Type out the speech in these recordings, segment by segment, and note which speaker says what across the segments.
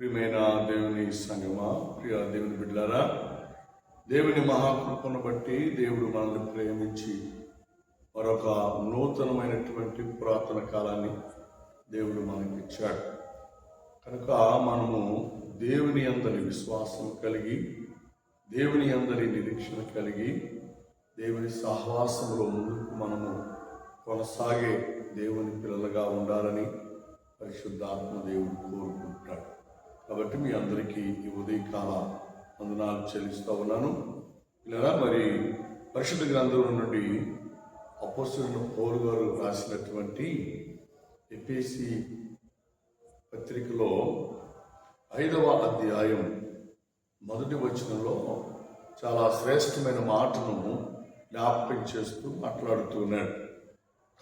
Speaker 1: ప్రియమైన దేవుని సంగమా ప్రియ దేవుని బిడ్డారా దేవుని మహాకృపను బట్టి దేవుడు మనల్ని ప్రేమించి మరొక నూతనమైనటువంటి పురాతన కాలాన్ని దేవుడు మనకి ఇచ్చాడు కనుక మనము దేవుని అందరి విశ్వాసం కలిగి దేవుని అందరి నిరీక్షణ కలిగి దేవుని సహవాసంలో ముందుకు మనము కొనసాగే దేవుని పిల్లలుగా ఉండాలని పరిశుద్ధాత్మ దేవుడు కోరుకుంటాడు కాబట్టి మీ అందరికీ ఈ ఉదయకాల వందనాలు చెల్లిస్తూ ఉన్నాను. ఇలా మరి పరిశుద్ధ గ్రంథంలో నుండి అపోస్తున్న పౌరు గారు రాసినటువంటి ఎపిసి పత్రికలో ఐదవ అధ్యాయం మొదటి వచనంలో చాలా శ్రేష్టమైన మాటను జ్ఞాపకం చేస్తూ మాట్లాడుతున్నాడు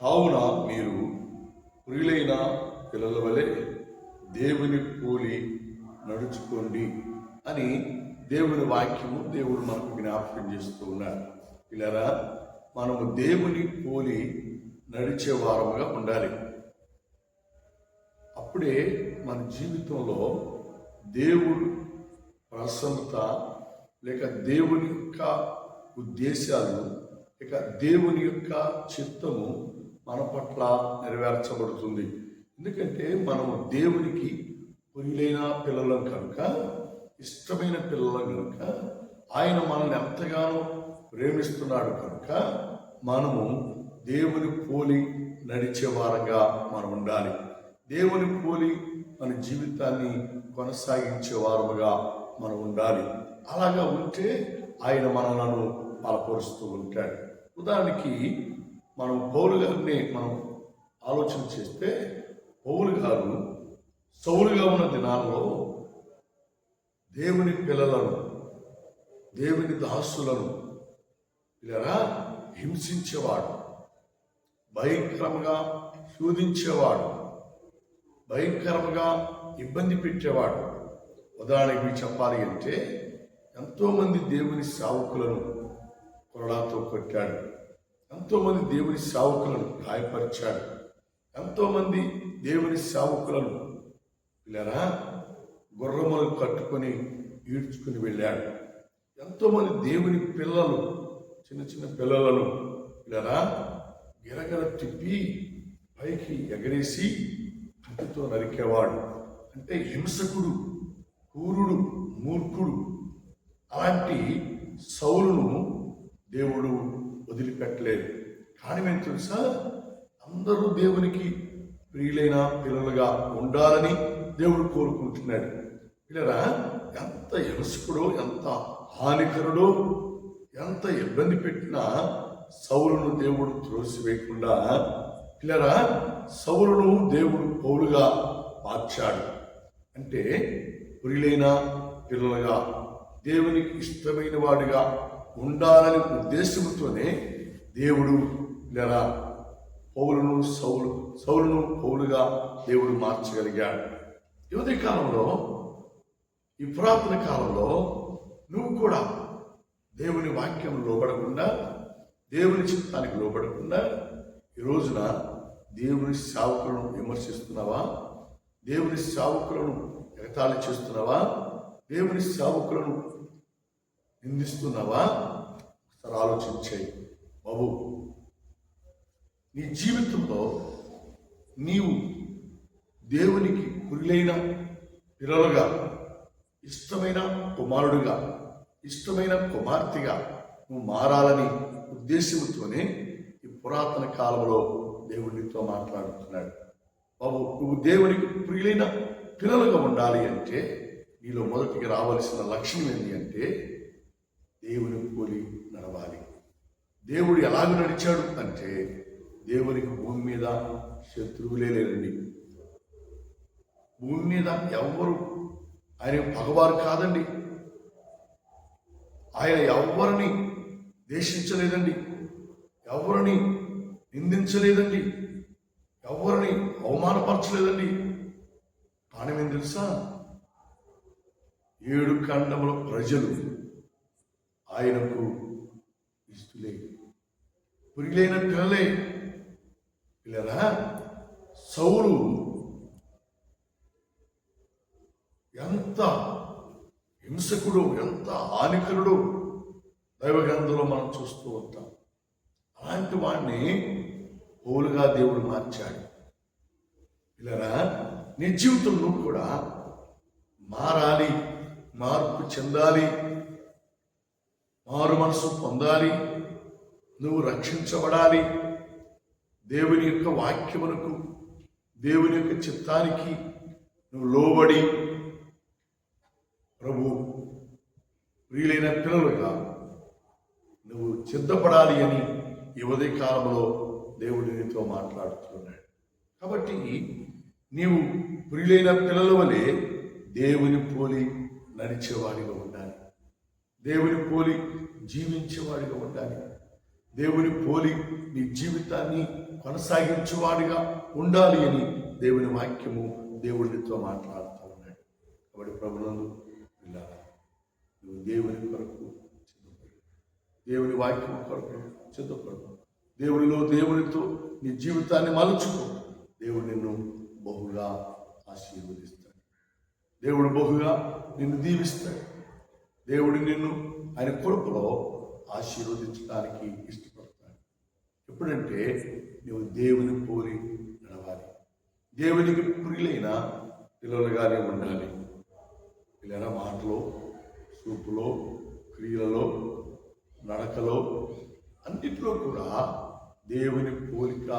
Speaker 1: కావున మీరు ప్రియులైన పిల్లల వలె దేవుని పోలి నడుచుకోండి అని దేవుని వాక్యము దేవుడు మనకు జ్ఞాపకం చేస్తూ ఉన్నాడు. ఇలా మనము దేవుని పోలి నడిచే వారముగా ఉండాలి. అప్పుడే మన జీవితంలో దేవుడు ప్రసన్నత లేక దేవుని యొక్క ఉద్దేశాలు లేక దేవుని యొక్క చిత్తము మన పట్ల నెరవేర్చబడుతుంది. ఎందుకంటే మనము దేవునికి పొరిలైన పిల్లలం కనుక ఇష్టమైన పిల్లలం కనుక ఆయన మనల్ని ఎంతగానో ప్రేమిస్తున్నాడు కనుక మనము దేవుని పోలి నడిచేవారంగా మనం ఉండాలి. దేవుని పోలి మన జీవితాన్ని కొనసాగించేవారముగా మనం ఉండాలి. అలాగా ఉంటే ఆయన మనలను బలపరుస్తూ ఉంటాడు. ఉదాహరణకి మనం పౌలు గారిని మనం ఆలోచన చేస్తే పౌలు గారు సౌలుగా ఉన్న దినాల్లో దేవుని పిల్లలను దేవుని దాసులను ఇలా హింసించేవాడు భయంకరంగా శోధించేవాడు భయంకరంగా ఇబ్బంది పెట్టేవాడు. ఉదాహరణకి చెప్పాలి అంటే ఎంతోమంది దేవుని సావుకులను కొరడాతో కొట్టాడు. ఎంతోమంది దేవుని సావుకులను గాయపరిచాడు. ఎంతోమంది దేవుని సావుకులను పిల్లరా గుర్రములు కట్టుకొని ఈడ్చుకుని వెళ్ళాడు. ఎంతోమంది దేవుని పిల్లలు చిన్న చిన్న పిల్లలను పిల్లరా గిరగర తిప్పి పైకి ఎగరేసి కత్తితో నరికేవాడు. అంటే హింసకుడు క్రూరుడు మూర్ఖుడు. అలాంటి సౌలును దేవుడు వదిలిపెట్టలేదు. కానీ మేము తెలుసా? అందరూ దేవునికి ప్రియులైన పిల్లలుగా ఉండాలని దేవుడు కోరుకుంటున్నాడు. పిల్లరా ఎంత ఎరుసుకుడో ఎంత హానికరుడో ఎంత ఇబ్బంది పెట్టినా సౌలును దేవుడు త్రోసివేయకుండా పిల్లరా సౌలును దేవుడు పౌలుగా మార్చాడు. అంటే పురిలైన పిల్లలుగా దేవునికి ఇష్టమైన వాడిగా ఉండాలని ఉద్దేశంతోనే దేవుడు ఇలా పౌలును సౌలు సౌలును పౌలుగా దేవుడు మార్చగలిగాడు. యువతి కాలంలో ఈ పురాతన కాలంలో నువ్వు కూడా దేవుని వాక్యం లోబడకుండా దేవుని చిత్తానికి లోబడకుండా ఈ రోజున దేవుని సేవకులను విమర్శిస్తున్నావా? దేవుని సేవకులను ఎగతాళి చేస్తున్నావా? దేవుని సేవకులను నిందిస్తున్నావా? ఒకసారి ఆలోచించాయి బాబు నీ జీవితంలో నీవు దేవునికి కురిలైన పిల్లలుగా ఇష్టమైన కుమారుడుగా ఇష్టమైన కుమార్తెగా నువ్వు మారాలని ఉద్దేశంతోనే ఈ పురాతన కాలంలో దేవుడితో మాట్లాడుతున్నాడు. బాబు నువ్వు దేవునికి ప్రియులైన పిల్లలుగా ఉండాలి అంటే నీలో మొదటికి రావలసిన లక్ష్యం ఏంటి అంటే దేవుని పోలి నడవాలి. దేవుడు ఎలాగ నడిచాడు అంటే దేవునికి భూమి మీద శత్రువులే లేరండి. భూమి మీద ఎవ్వరు. ఆయన పగవారు కాదండి. ఆయన ఎవరిని దేశించలేదండి ఎవరిని నిందించలేదండి. ఎవరిని అవమానపరచలేదండి. కానీ తెలుసా? ఏడు ఖండముల ప్రజలు ఆయనకు ఇస్తులే. పురిలైన పిల్లలే. పిల్లరా సౌరు ఎంత హింసకుడు ఎంత హానికరుడు దైవగ్రంథంలో మనం చూస్తూ ఉంటాం. అలాంటి వాడిని పోలుగా దేవుడు మార్చాడు. ఇలా నీ జీవితంలో కూడా మారాలి మార్పు చెందాలి మారు మనసు పొందాలి నువ్వు రక్షించబడాలి. దేవుని యొక్క వాక్యమునకు దేవుని యొక్క చిత్తానికి నువ్వు లోబడి ప్రభు ప్రియులైన పిల్లలుగా నువ్వు సిద్ధపడాలి అని ఈ ఉదయ కాలంలో దేవుడు నీతో మాట్లాడుతున్నాడు. కాబట్టి నీవు ప్రియులైన పిల్లల వలె దేవుని పోలి నడిచేవాడిగా ఉండాలి. దేవుని పోలి జీవించేవాడిగా ఉండాలి. దేవుని పోలి నీ జీవితాన్ని కొనసాగించేవాడిగా ఉండాలి అని దేవుని వాక్యము దేవుడితో మాట్లాడుతూ ఉన్నాడు. కాబట్టి ప్రభులందు పిల్లల నువ్వు దేవుని కొరకు సిద్ధపడు. దేవుని వాక్యం కొరకు సిద్ధపడు. దేవునిలో దేవునితో నీ జీవితాన్ని మలుచుకో. దేవుడు నిన్ను బహుగా ఆశీర్వదిస్తాడు. దేవుడు బహుగా నిన్ను దీవిస్తాడు. దేవుడు నిన్ను ఆయన కొడుకులో ఆశీర్వదించడానికి ఇష్టపడతాడు. ఎప్పుడంటే నువ్వు దేవుని పోలి నడవాలి. దేవునికి పురిలైన పిల్లలుగానే ఉండాలి. పిల్లల మాటలో చూపులో క్రియలలో నడకలో అన్నిట్లో కూడా దేవుని పోలిక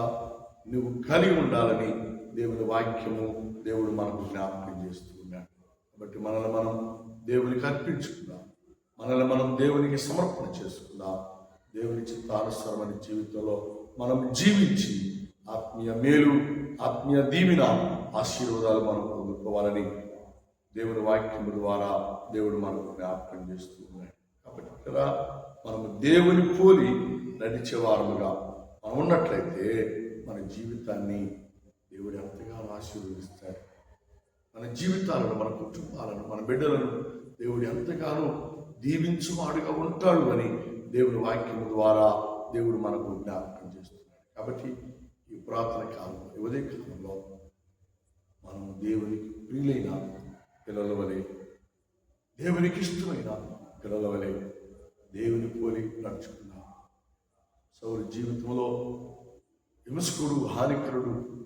Speaker 1: నువ్వు కలిగి ఉండాలని దేవుని వాక్యము దేవుడు మనకు జ్ఞాపకం చేస్తూ ఉన్నాడు. కాబట్టి మనల్ని మనం దేవునికి అర్పించుకుందాం. మనల్ని మనం దేవునికి సమర్పణ చేసుకుందాం. దేవుని చిత్తానుసరమైన జీవితంలో మనం జీవించి ఆత్మీయ మేలు ఆత్మీయ దీవిన ఆశీర్వాదాలు మనం పొందుకోవాలని దేవుని వాక్యము ద్వారా దేవుడు మనకు జ్ఞాపకం చేస్తూ ఉన్నాడు. కాబట్టి ఇక్కడ మనము దేవుని పోలి నడిచేవారముగా మనం ఉన్నట్లయితే మన జీవితాన్ని దేవుడు ఎంతగానో ఆశీర్వదిస్తాడు. మన జీవితాలను మన కుటుంబాలను మన బిడ్డలను దేవుడు ఎంతగానో దీవించువాడుగా ఉంటాడు అని దేవుని వాక్యము ద్వారా దేవుడు మనకు జ్ఞాపకం చేస్తున్నాడు. కాబట్టి ఈ పురాతన కాలంలో ఈ ఉదయ కాలంలో మనం దేవునికి ప్రియులైన పిల్లల వలె దేవునికి ఇష్టమైన పిల్లల వలె దేవుని పోలి నడుచుకున్నాం. సౌరు జీవితంలో హింసకుడు హానికరుడు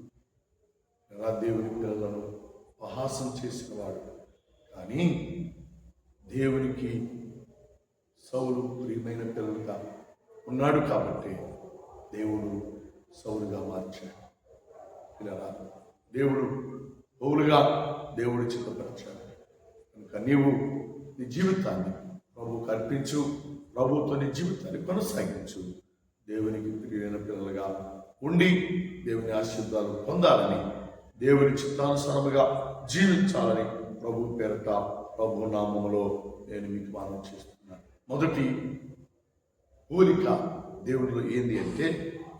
Speaker 1: ఎలా దేవుని పిల్లలను అపహాసం చేసినవాడు. కానీ దేవునికి సౌలు ప్రియమైన పిల్లలుగా ఉన్నాడు కాబట్టి దేవుడు సౌలుగా మార్చాడు. ఇలా దేవుడు పౌలుగా దేవుడు చిత్తపరిచాడు కనుక నీవు నీ జీవితాన్ని ప్రభుకు అర్పించు ప్రభుతో నీ జీవితాన్ని కొనసాగించు. దేవునికి ప్రియమైన పిల్లలుగా ఉండి దేవుని ఆశీర్వాదాలు పొందాలని దేవుని చిత్తానుసారముగా జీవించాలని ప్రభు పేరట ప్రభు నామములో నేను మీకు మనం చేస్తున్నాను. మొదటి కోరిక దేవుడిలో ఏంది అంటే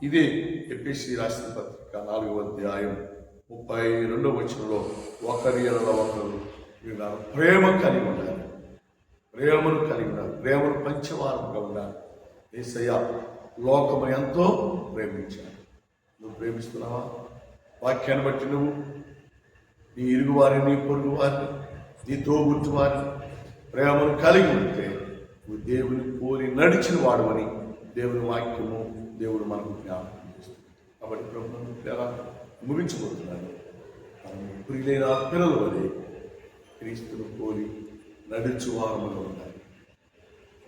Speaker 1: ఇదే ఎపిసి రాసిన పత్రిక నాలుగవ అధ్యాయం ముప్పై రెండవ వచనంలో ఒకరి ఎడల ఒకరు వీళ్ళ ప్రేమ కలిగి ఉండాలి. ప్రేమను కలిగి ఉండాలి. ప్రేమను పంచవారంగా ఉండాలి. ఏసయ్య లోకము ఎంతో ప్రేమించాలి నువ్వు ప్రేమిస్తున్నావా? వాక్యాన్ని బట్టి నువ్వు నీ ఇరుగువారిని నీ పొరుగు వారిని నీ తోబుట్టు వారిని ప్రేమను కలిగి ఉంటే నువ్వు దేవుని పోలి నడిచిన వాడవని దేవుని వాక్యము దేవుడు మనకు జ్ఞాపకం చేస్తుంది. కాబట్టి ప్రభుత్వం ప్రేమ ముగించబోతున్నాను. ప్రియులైన పిల్లలు వలె క్రీస్తును పోలి నడుచు వారముగా ఉండాలి.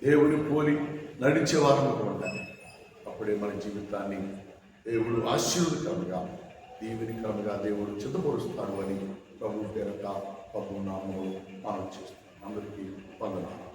Speaker 1: దేవుని పోలి నడిచే వారముగా ఉండాలి. అప్పుడే మన జీవితాన్ని దేవుడు ఆశీర్వదకరంగా దీవెనికరంగా దేవుడు చిత్తపరుస్తాడు అని ప్రభు పేరట ప్రభు నామములు మనం చేస్తున్నాం అందరికీ వందనాలు.